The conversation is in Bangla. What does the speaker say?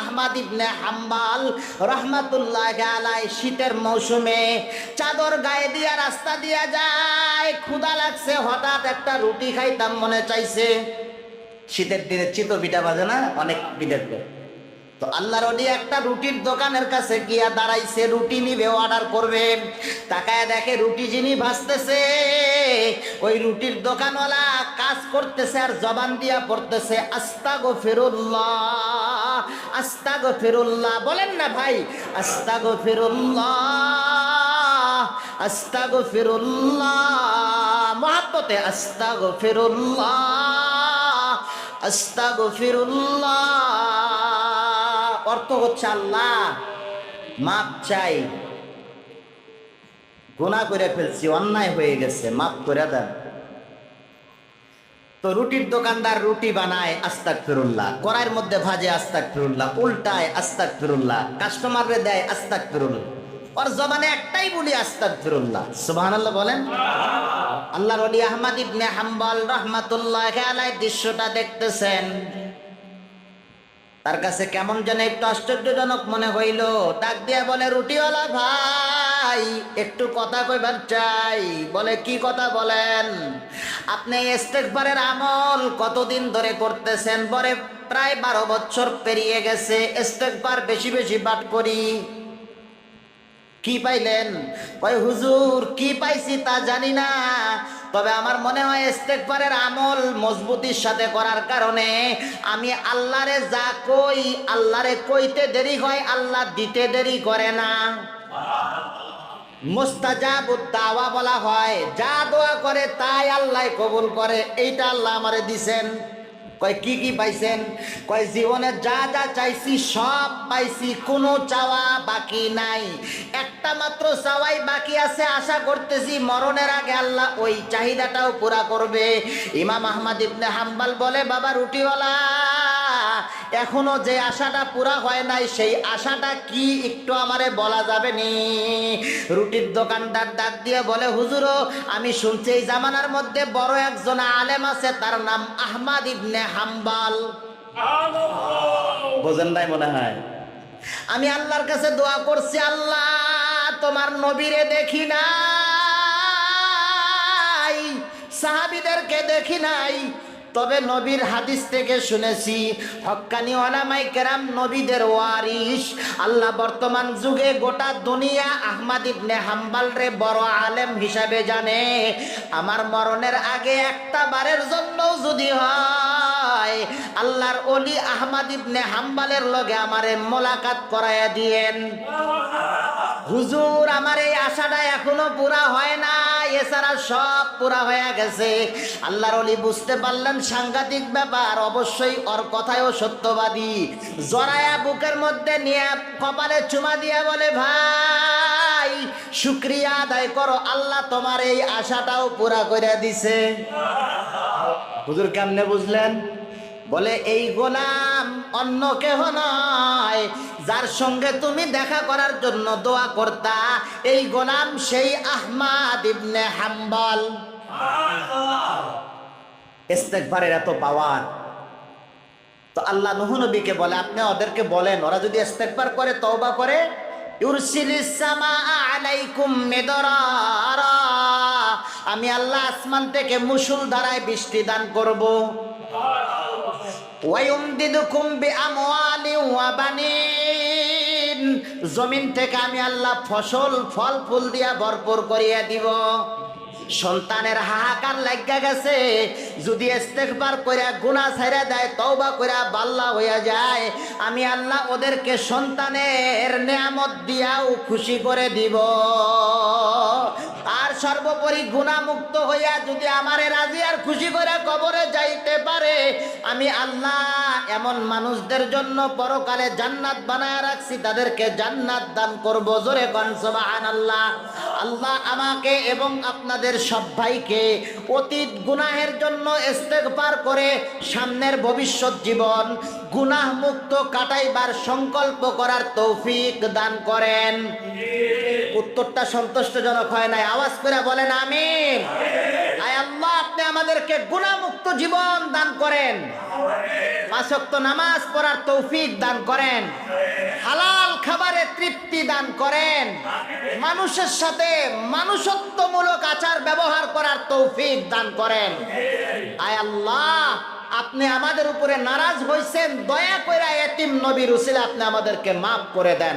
আহমাদ ইবনে হাম্বাল রহমাতুল্লাহ শীতের মৌসুমে চাদর গায়ে দিয়া রাস্তা দিয়া যায়। ক্ষুদা লাগছে, হঠাৎ একটা রুটি খাইতাম, মনে চাইছে। শীতের দিনে চিতো পিঠা বাজে না? অনেক পিঠের তো আল্লাহর অলি একটা রুটির দোকানের কাছে গিয়া দাঁড়াইছে, রুটি নিবে, অর্ডার করবে। তাকায় দেখে রুটি যিনি ভাজতেছে, ওই রুটির দোকানওয়ালা কাজ করতেছে আর জবান দিয়া পড়তেছে আস্তা গো ফেরুল্লাহ আস্তা গো ফেরুল্লাহ বলেন না ভাই আস্তা গো ফেরুল্লাহ আস্তা গো ফেরুল্লাহ মহাব্বতে আস্তা গো ফেরুল্লাহ অর্থ হচ্ছে আল্লাহ মাপ চাই। গুনাহ করে ফেলছি, অন্যায় হয়ে গেছে মাপ করে দেন। তো রুটির দোকানদার রুটি বানায় আস্তাক ফিরুল্লাহ কড়াইয়ের মধ্যে ভাজে আস্তাক ফিরুল্লাহ উল্টায় আস্তাক ফিরুল্লাহ কাস্টমাররে দেয় আস্তাক ফিরুল্লাহ ওর জবানে একটাই বলি আস্তাক ফিরুল্লাহ সুবহানাল্লাহ বলেন। ইবনে হাম্বল রহমাতুল্লাহ দৃশ্যটা দেখতেছেন। তার কাছে কেমন যেন একটু আশ্চর্যজনক মনে হইল। ডাক দিয়া বলে, রুটিওয়ালা ভাই একটু কথা কইবার চাই। বলে, কি কথা বলেন? আপনি ইস্তেকবারের আমল কতদিন ধরে করতেছেন? বলে প্রায় বারো বছর পেরিয়ে গেছে ইস্তেকবার বেশি বেশি পাঠ করি। কি পাইলেন? কয়, হুজুর, কি পাইছি তা জানি না। তবে আমার মনে হয় ইস্তেগফারের আমল মজবুতির সাথে করার কারণে আমি আল্লাহরে যা কই, আল্লাহরে কইতে দেরি হয়, আল্লাহ দিতে দেরি করে না। মোস্তাজাবুদ দাওয়া বলা হয়। যা দোয়া করে তাই আল্লাহ কবুল করে। এইটা আল্লাহ আমারে দিছেন। কয়, কি কি পাইছেন? কয়, জীবনে যা যা চাইছি সব পাইছি, কোনো চাওয়া বাকি নাই। একটা মাত্র চাওয়াই বাকি আছে, আশা করতেছি মরণের আগে আল্লাহ ওই চাহিদাটাও পুরা করবে। ইমাম আহমদ ইবনে হাম্বাল বলে, বাবা, রুটিওয়ালা। এখনও যে আশাটা পুরা হয় নাই সেই আশাটা কি একটু আমারে বলা যাবে নি? রুটির দোকানদার ডাক দিয়ে বলে হুজুরো আমি শুনছি এই জামানার মধ্যে বড় একজন আলেম আছে তার নাম আহমাদ ইবনে হাম্বাল। বোঝেন নাই মনে হয়? আমি আল্লাহর কাছে দোয়া করছি আল্লাহ তোমার নবীরে দেখি নাই সাহাবিদেরকে দেখি নাই তবে নবীর হাদিস থেকে শুনেছি হক্কানি ওলামাই কেরাম নবীদের ওয়ারিস আল্লাহ বর্তমান যুগে গোটা দুনিয়া আহমাদ ইবনে হাম্বাল রে বড় আলেম হিসাবে জানে। আমার মরণের আগে একটা বারের জন্য যদি হয়, আল্লাহর অলি আহমাদ ইবনে হাম্বালের লগে আমারে মোলাকাত করাইয়া দিয়েন। হুজুর, আমার এই আশাটা এখনও পুরা হয় না এছাড়া সব পুরা হয়ে গেছে। আল্লাহর অলি বুঝতে পারলেন সাংঘাতিক ব্যাপার, অবশ্যই ওর কথায়ও সত্যবাদী। জরায়া বুকের মধ্যে নিয়ে কপালে চুমা দিয়া বলে, ভাই, শুক্রিয়া আদায় করো, আল্লাহ তোমার এই আশাটাও পুরা করে দিছে। হুজুর কেমনে বুঝলেন? বলে, এই গোলাম অন্য কেহ নয় যার সঙ্গে তুমি দেখা করার জন্য দোয়া করতা, এই গোলাম সেই আহমাদ ইবনে হাম্বল। ইস্তেকবারের এত পাওয়ার। তো আল্লাহ নবীকে বলে, আপনি ওদেরকে বলেন, ওরা যদি ইস্তেকবার করে, তওবা করে আমি আল্লাহ আসমান থেকে মুসুল ধারায় বৃষ্টি দান করব। জমিন থেকে আমি আল্লাহ ফসল ফল ফুল দিয়া ভরপুর করিয়া দিব। সন্তানের হাহাকার লাগা গেছে। যদি ইস্তেগফার কইরা গুনাহ ছাইরা দেয়, তওবা কইরা বাল্লা হইয়া যায়। আমি আল্লাহ ওদেরকে সন্তানের নেয়ামত দিয়াও খুশি করে দিব। আর সর্বোপরি গুণামুক্ত হইয়া যদি আমারে রাজি আর খুশি করে কবরে যাইতে পারে, আমি আল্লাহ এমন মানুষদের জন্য পরকালে জান্নাত বানায় রাখছি, তাদেরকে জান্নাত দান করব। জোরে কন, সুবহানাল্লাহ। আল্লাহ আমাকে এবং আপনাদের সব ভাইকে অতীত গুনাহের জন্য ইস্তেগফার করে সামনের ভবিষ্যৎ জীবন গুনাহ মুক্ত কাটাইবার সংকল্প করার তৌফিক দান করেন। উত্তরটা সন্তুষ্টজনক হয় নাই। আওয়াজ করে বলেন, আমিন। আপনি আমাদেরকে গুণামুক্ত জীবন দান করেন। পাঁচক্ত নামাজ পড়ার তৌফিক দান করেন। হালাল খাবারে তৃপ্তি দান করেন। মানুষের সাথে মানুষত্বমূলক আচার ব্যবহার করার তৌফিক দান করেন। আয় আল্লাহ, আপনি আমাদের উপরে নারাজ হয়েছেন দয়া করে এতিম নবীর উসিলে আপনি আমাদেরকে মাফ করে দেন।